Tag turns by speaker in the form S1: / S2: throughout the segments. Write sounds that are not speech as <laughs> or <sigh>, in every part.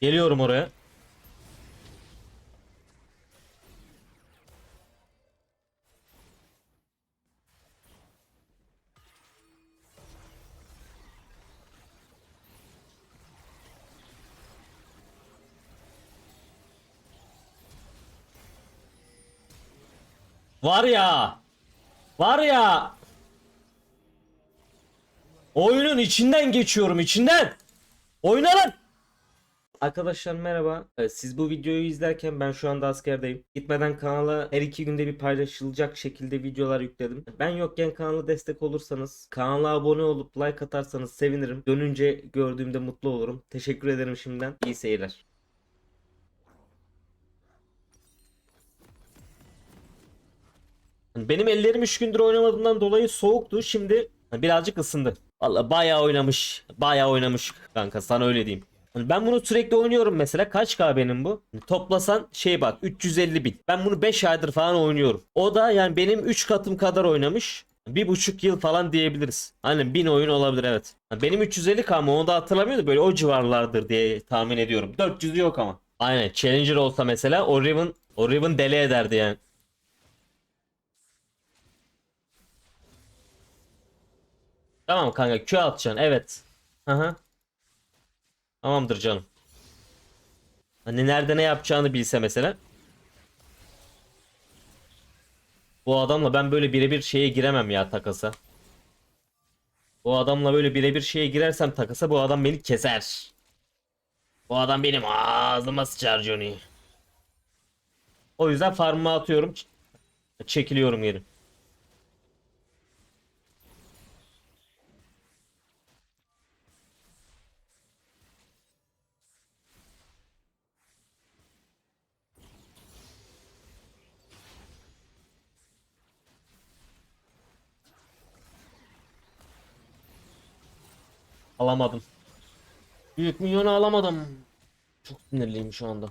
S1: Geliyorum oraya. Var ya. Var ya. Oyunun içinden geçiyorum içinden. Oyna lan. Arkadaşlar merhaba. Ee, Siz bu videoyu izlerken ben şu anda askerdeyim. Gitmeden kanala her iki günde bir paylaşılacak şekilde videolar yükledim. Ben yokken kanala destek olursanız, kanala abone olup like atarsanız sevinirim. Dönünce gördüğümde mutlu olurum. Teşekkür ederim şimdiden. İyi seyirler. Benim ellerim 3 gündür oynamadığımdan dolayı soğuktu. Şimdi birazcık ısındı. Valla bayağı oynamış. Bayağı oynamış kanka sana öyle diyeyim. Hani Ben bunu sürekli oynuyorum mesela. Kaç K benim bu? Toplasan şey bak 350 bin. Ben bunu 5 aydır falan oynuyorum. O da yani benim 3 katım kadar oynamış. Bir buçuk yıl falan diyebiliriz. Hani 1000 oyun olabilir evet. Benim 350 k ama onu da hatırlamıyordu. Böyle o civarlardır diye tahmin ediyorum. 400 yok ama. Aynen Challenger olsa mesela o Riven, o Riven deli ederdi yani. Tamam kanka Q atacaksın evet. Aha. Tamamdır canım. Hani nerede ne yapacağını bilse mesela. Bu adamla ben böyle birebir şeye giremem ya takasa. Bu adamla böyle birebir şeye girersem takasa bu adam beni keser. Bu adam benim ağzıma sıçar Johnny. O yüzden farmımı atıyorum. Çekiliyorum geri. Alamadım. Büyük milyonu alamadım. Çok sinirliyim şu anda.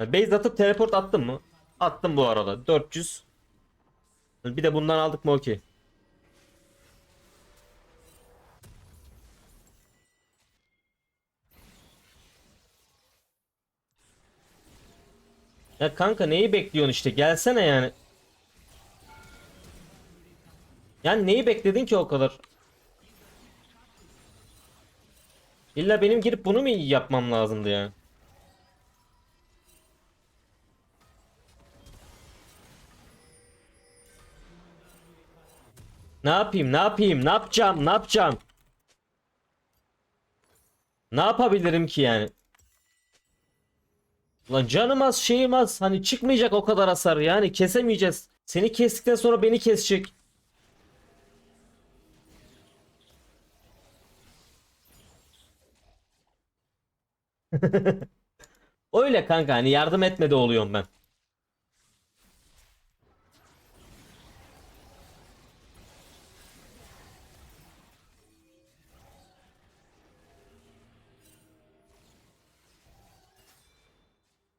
S1: Base atıp teleport attım mı? Attım bu arada. 400. Bir de bundan aldık mı okey. Ya kanka neyi bekliyorsun işte gelsene yani. Yani neyi bekledin ki o kadar? İlla benim girip bunu mu yapmam lazımdı ya? Ne yapayım? Ne yapayım? Ne yapacağım? Ne yapacağım? Ne yapabilirim ki yani? Lan canım az şeyim az. Hani çıkmayacak o kadar hasar yani kesemeyeceğiz. Seni kestikten sonra beni kesecek. <laughs> Öyle kanka hani yardım etmede oluyorum ben.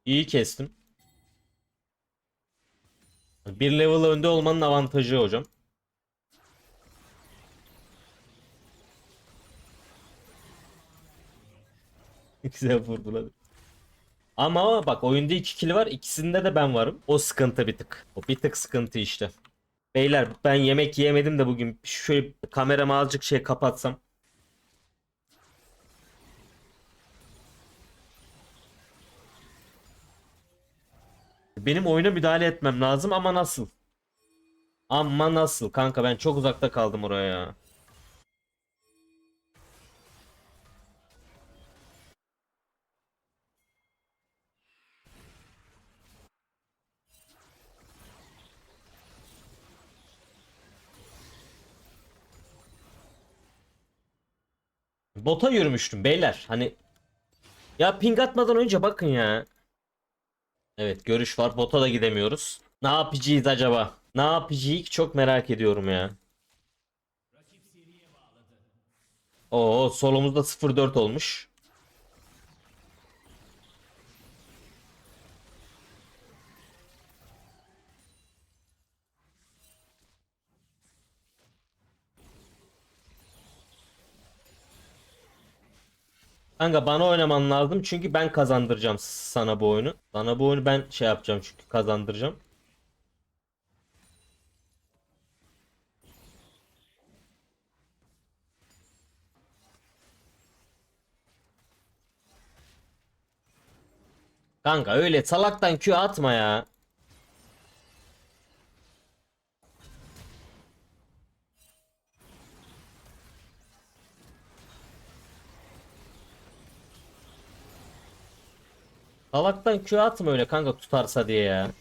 S1: İyi kestim. Bir level önde olmanın avantajı hocam. <laughs> Güzel vurdular. Ama bak oyunda iki kill var. ikisinde de ben varım. O sıkıntı bir tık. O bir tık sıkıntı işte. Beyler ben yemek yiyemedim de bugün. Şöyle kameramı azıcık şey kapatsam. Benim oyuna müdahale etmem lazım ama nasıl? Ama nasıl? Kanka ben çok uzakta kaldım oraya ya. Bota yürümüştüm beyler. Hani ya ping atmadan önce bakın ya. Evet görüş var. Bota da gidemiyoruz. Ne yapacağız acaba? Ne yapacağız çok merak ediyorum ya. Oo solumuzda 0-4 olmuş. Kanka bana oynaman lazım çünkü ben kazandıracağım sana bu oyunu. Sana bu oyunu ben şey yapacağım çünkü kazandıracağım. Kanka öyle salaktan Q atma ya. Salaktan Q atma öyle kanka tutarsa diye ya.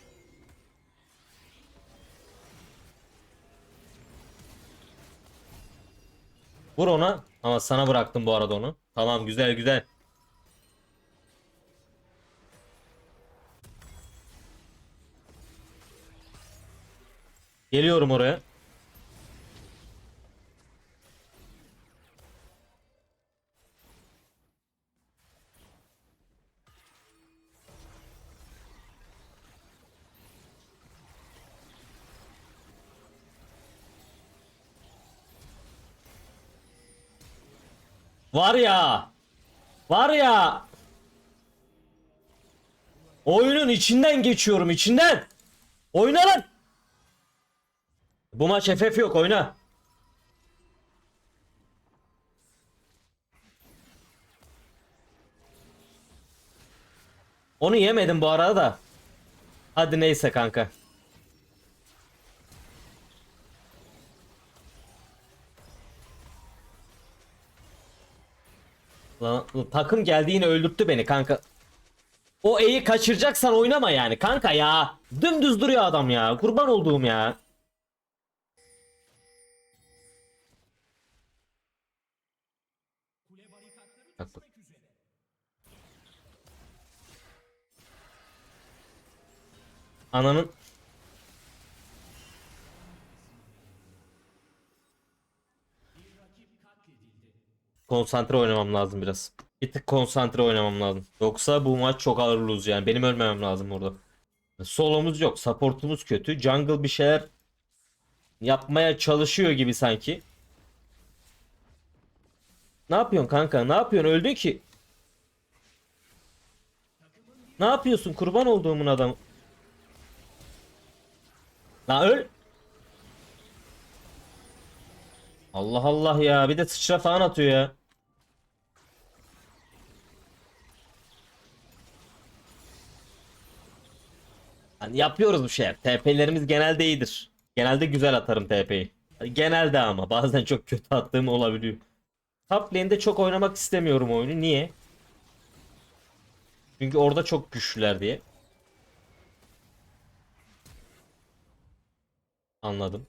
S1: Vur ona. Ama sana bıraktım bu arada onu. Tamam güzel güzel. Geliyorum oraya. Var ya. Var ya. Oyunun içinden geçiyorum içinden. Oyna lan. Bu maç FF yok oyna. Onu yemedim bu arada da. Hadi neyse kanka. Lan, takım geldi yine öldürttü beni kanka. O E'yi kaçıracaksan oynama yani kanka ya. Dümdüz duruyor adam ya. Kurban olduğum ya. Ananın konsantre oynamam lazım biraz. Bir tık konsantre oynamam lazım. Yoksa bu maç çok ağır lose yani. Benim ölmemem lazım burada. Solomuz yok. Supportumuz kötü. Jungle bir şeyler yapmaya çalışıyor gibi sanki. Ne yapıyorsun kanka? Ne yapıyorsun? Öldün ki. Ne yapıyorsun? Kurban olduğumun adam. La öl. Allah Allah ya. Bir de sıçra falan atıyor ya. Hani yapıyoruz bu şeyler. TP'lerimiz genelde iyidir. Genelde güzel atarım TP'yi. Genelde ama bazen çok kötü attığım olabiliyor. Top lane'de çok oynamak istemiyorum oyunu. Niye? Çünkü orada çok güçlüler diye. Anladım.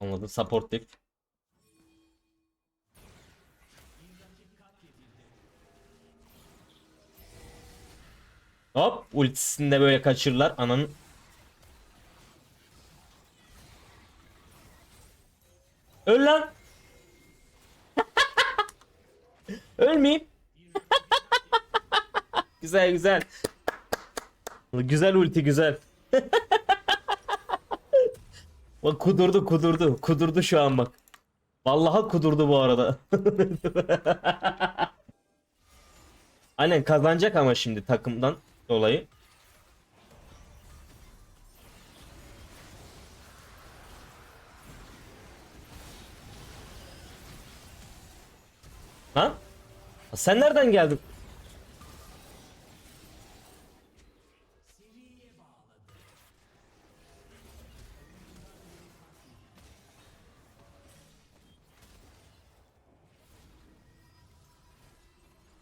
S1: Anladım. Support diff. Hop ultisini de böyle kaçırırlar. Ananın Öl lan. <laughs> Ölmeyeyim. <laughs> güzel güzel. Güzel ulti güzel. <laughs> bak kudurdu kudurdu. Kudurdu şu an bak. Vallahi kudurdu bu arada. Aynen kazanacak ama şimdi takımdan dolayı. Ha? Sen nereden geldin?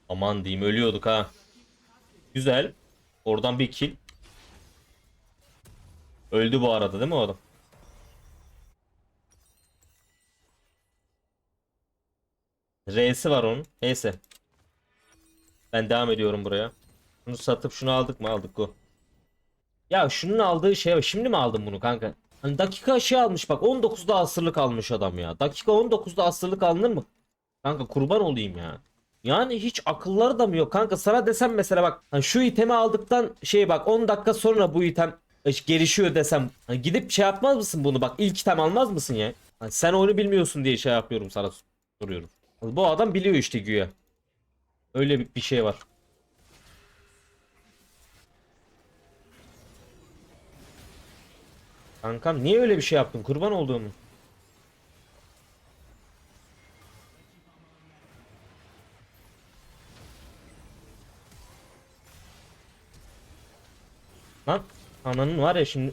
S1: Aman diyeyim ölüyorduk ha. Güzel. Oradan bir kill. Öldü bu arada değil mi o adam? R'si var onun. Neyse. Ben devam ediyorum buraya. Bunu satıp şunu aldık mı? Aldık o. Ya şunun aldığı şey şimdi mi aldın bunu kanka? Hani dakika şey almış bak 19'da asırlık almış adam ya. Dakika 19'da asırlık alınır mı? Kanka kurban olayım ya. Yani hiç akılları da mı yok kanka sana desem mesela bak hani şu itemi aldıktan şey bak 10 dakika sonra bu item e, gelişiyor desem hani gidip şey yapmaz mısın bunu bak ilk item almaz mısın ya? Hani sen oyunu bilmiyorsun diye şey yapıyorum sana soruyorum. Bu adam biliyor işte güya. Öyle bir, bir şey var. Kankam niye öyle bir şey yaptın? Kurban olduğumu. Lan ananın var ya şimdi.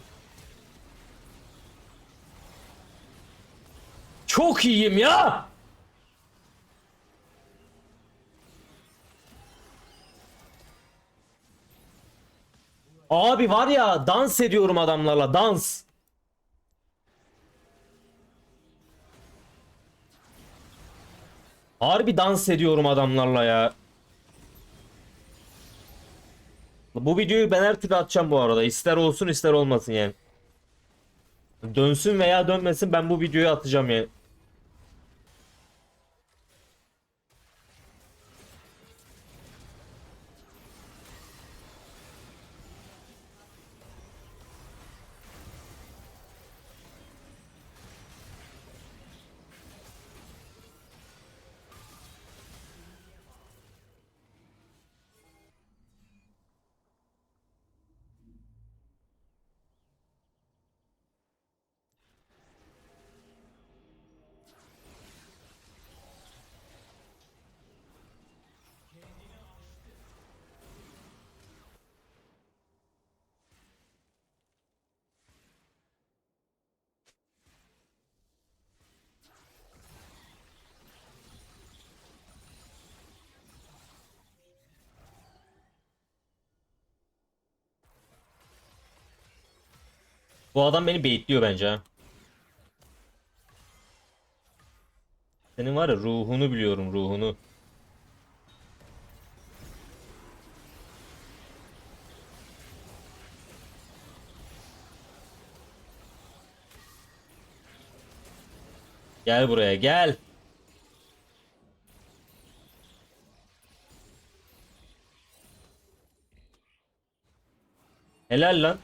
S1: Çok iyiyim ya. Abi var ya dans ediyorum adamlarla dans. Harbi dans ediyorum adamlarla ya. Bu videoyu ben her türlü atacağım bu arada. İster olsun ister olmasın yani. Dönsün veya dönmesin ben bu videoyu atacağım yani. Bu adam beni baitliyor bence. Senin var ya ruhunu biliyorum ruhunu. Gel buraya gel. Helal lan.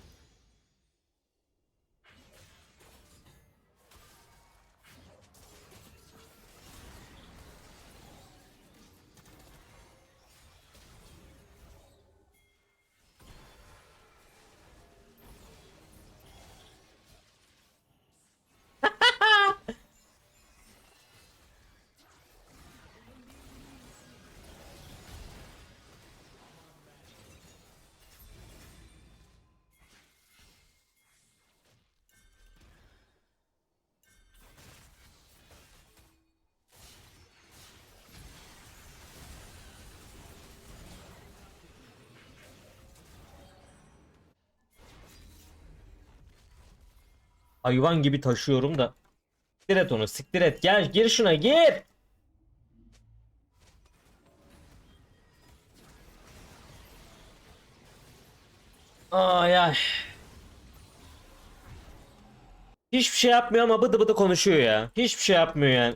S1: Hayvan gibi taşıyorum da. Siktir et onu siktir et. Gel gir şuna gir. Ay ay. Hiçbir şey yapmıyor ama bıdı bıdı konuşuyor ya. Hiçbir şey yapmıyor yani.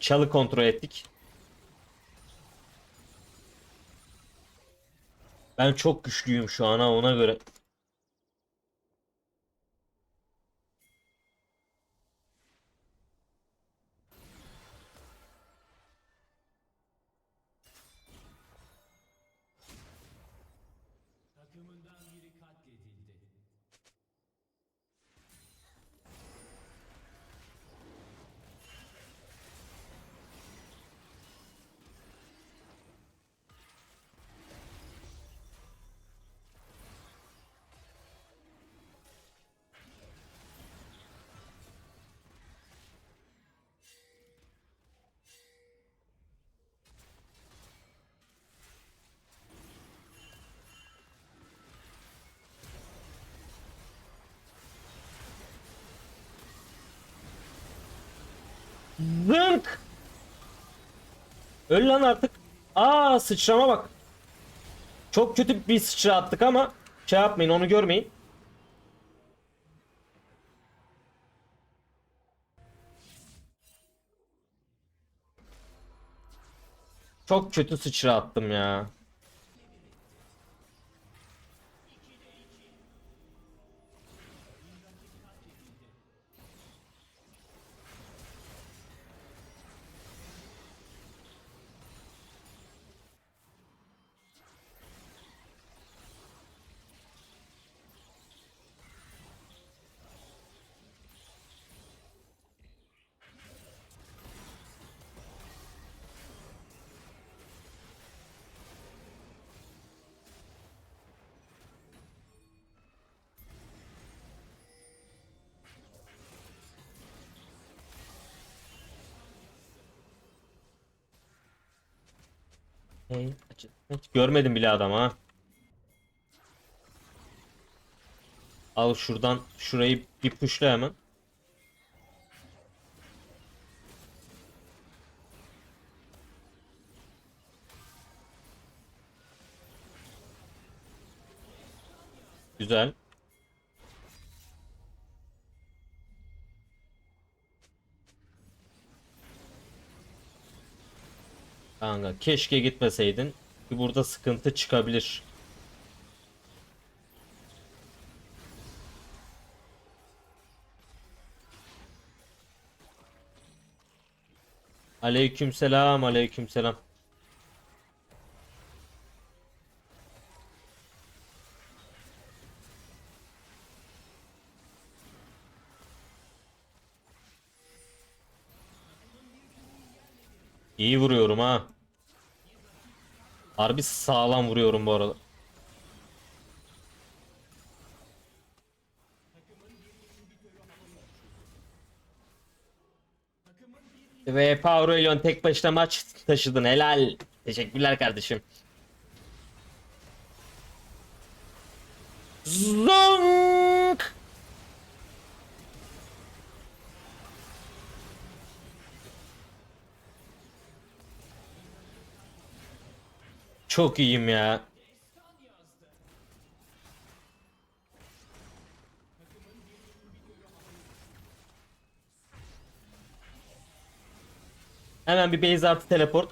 S1: Çalı kontrol ettik. Ben çok güçlüyüm şu an ha ona göre. Zınk. Öl lan artık. Aa sıçrama bak. Çok kötü bir sıçra attık ama şey yapmayın onu görmeyin. Çok kötü sıçra attım ya. Hey. Hiç görmedim bile adam ha. Al şuradan şurayı bir puşla hemen. Güzel. Kanka keşke gitmeseydin. Bir burada sıkıntı çıkabilir. Aleykümselam, aleykümselam. Vuruyorum ha. Harbi sağlam vuruyorum bu arada. Ve Aurelion tek başına maç taşıdın. Helal. Teşekkürler kardeşim. Zonk. Çok iyiyim ya. Hemen bir base artı teleport.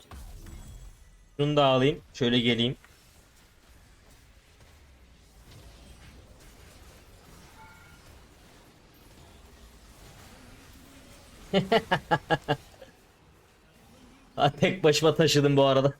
S1: Şunu da alayım. Şöyle geleyim. <laughs> Ha, tek başıma taşıdım bu arada.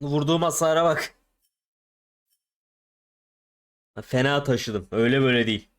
S1: Vurduğum hasara bak. Fena taşıdım. Öyle böyle değil.